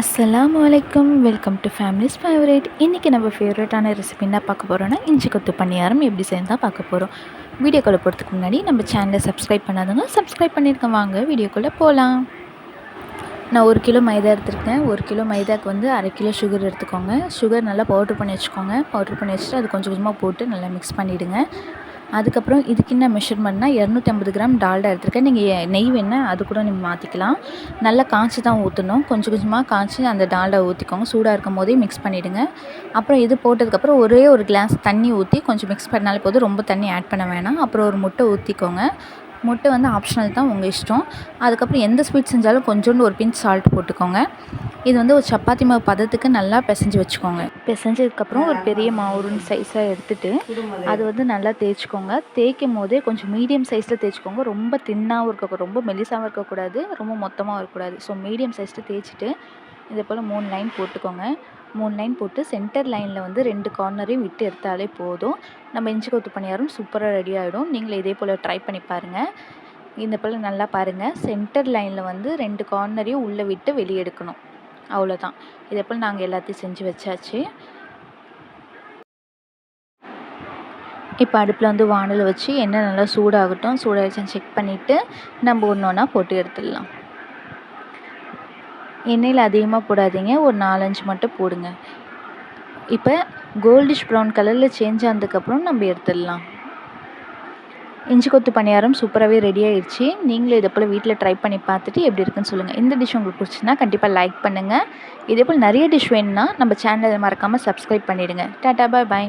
அஸ்லாம் வலைக்கம் welcome to families favourite இன்றைக்கி நம்ம ஃபேவரட்டான ரெசிபி என்ன பார்க்க போகிறோன்னா இஞ்சி கொத்து பணியாரம் எப்படி செய்யணும் பார்க்க போகிறோம் வீடியோக்குள்ளே போகிறதுக்கு முன்னாடி நம்ம சேனலை சப்ஸ்கிரைப் பண்ணாதவங்க சப்ஸ்கிரைப் பண்ணியிருக்கேன் வாங்க வீடியோக்குள்ளே போகலாம் நான் ஒரு கிலோ மைதா எடுத்துருக்கேன். ஒரு கிலோ மைதாக்கு வந்து அரை கிலோ சுகர் எடுத்துக்கோங்க. சுகர் நல்லா பவுட்ரு பண்ணி வச்சுக்கோங்க. பவுட்ரு பண்ணி வச்சுட்டு அது கொஞ்சம் கொஞ்சமாக போட்டு நல்லா மிக்ஸ் பண்ணிவிடுங்க அதுக்கப்புறம் இதுக்கு என்ன மெஷர்மெண்ட்னா இரநூத்தி ஐம்பது கிராம் டால்டா எடுத்திருக்கேன். நீங்கள் நெய் வேணால் அது கூட நீங்கள் மாற்றிக்கலாம் நல்லா காய்ச்சி தான் ஊற்றணும் கொஞ்சம் கொஞ்சமாக காய்ச்சி அந்த டால்டா ஊற்றிக்கோங்க சூடாக இருக்கும் போதே மிக்ஸ் பண்ணிவிடுங்க அப்புறம் இது போட்டதுக்கப்புறம் ஒரே ஒரு கிளாஸ் தண்ணி ஊற்றி கொஞ்சம் மிக்ஸ் பண்ணாலே போதும். ரொம்ப தண்ணி ஆட் பண்ண வேணாம். அப்புறம் ஒரு முட்டை ஊற்றிக்கோங்க முட்டை வந்து ஆப்ஷனல் தான் உங்கள் இஷ்டம். அதுக்கப்புறம் எந்த ஸ்வீட் செஞ்சாலும் கொஞ்சோண்டு ஒரு பிஞ்ச் சால்ட் போட்டுக்கோங்க. இது வந்து ஒரு சப்பாத்தி மாவு பதத்துக்கு நல்லா பிசைஞ்சு வச்சுக்கோங்க. பிசைஞ்சதுக்கப்புறம் ஒரு பெரிய மாவுருன்னு சைஸாக எடுத்துட்டு அது வந்து நல்லா தேய்ச்சிக்கோங்க. தேய்க்கும் போதே கொஞ்சம் மீடியம் சைஸில் தேய்ச்சிக்கோங்க. ரொம்ப தின்னாகவும் இருக்க ரொம்ப மெலிசாகவும் இருக்கக்கூடாது. ரொம்ப மொத்தமாகவும் இருக்கக்கூடாது. ஸோ மீடியம் சைஸில் தேய்ச்சிட்டு இதே போல் மூணு லைன் போட்டுக்கோங்க. மூணு லைன் போட்டு சென்டர் லைனில் வந்து ரெண்டு கார்னரையும் விட்டு எடுத்தாலே போதும். நம்ம இஞ்சி கொத்து பணியாரம் சூப்பராக ரெடி ஆகிடும் நீங்களும் இதே போல் ட்ரை பண்ணி பாருங்கள் இந்த போல் நல்லா பாருங்கள் சென்டர் லைனில் வந்து ரெண்டு கார்னரையும் உள்ளே விட்டு வெளியே எடுக்கணும். அவ்வளோதான் இதே போல் நாங்கள் எல்லாத்தையும் செஞ்சு வச்சாச்சு. இப்போ அடுப்பில் வந்து வானல் வச்சு எண்ணெய் நல்லா சூடாகட்டும். சூடாகிடுச்சுன்னு செக் பண்ணிவிட்டு நம்ம ஒன்று ஒன்றா போட்டு எடுத்துடலாம். எண்ணெயில் அதிகமாக போடாதீங்க. ஒரு நாலஞ்சு மட்டும் போடுங்க. இப்போ கோல்டிஷ் ப்ரௌன் கலரில் சேஞ்ச் ஆனதுக்கப்புறம் நம்ம எடுத்துடலாம். இஞ்சி கொத்து பணியாரம் சூப்பராகவே ரெடி ஆயிடுச்சு. நீங்களும் இதே போல் வீட்டில் ட்ரை பண்ணி பார்த்துட்டு எப்படி இருக்குன்னு சொல்லுங்கள் இந்த டிஷ் உங்களுக்கு பிடிச்சின்னா கண்டிப்பாக லைக் பண்ணுங்கள் இதே போல் நிறைய டிஷ் வேணும்னா நம்ம சேனலை மறக்காமல் சப்ஸ்கிரைப் பண்ணிவிடுங்க டாட்டா பாய் பாய்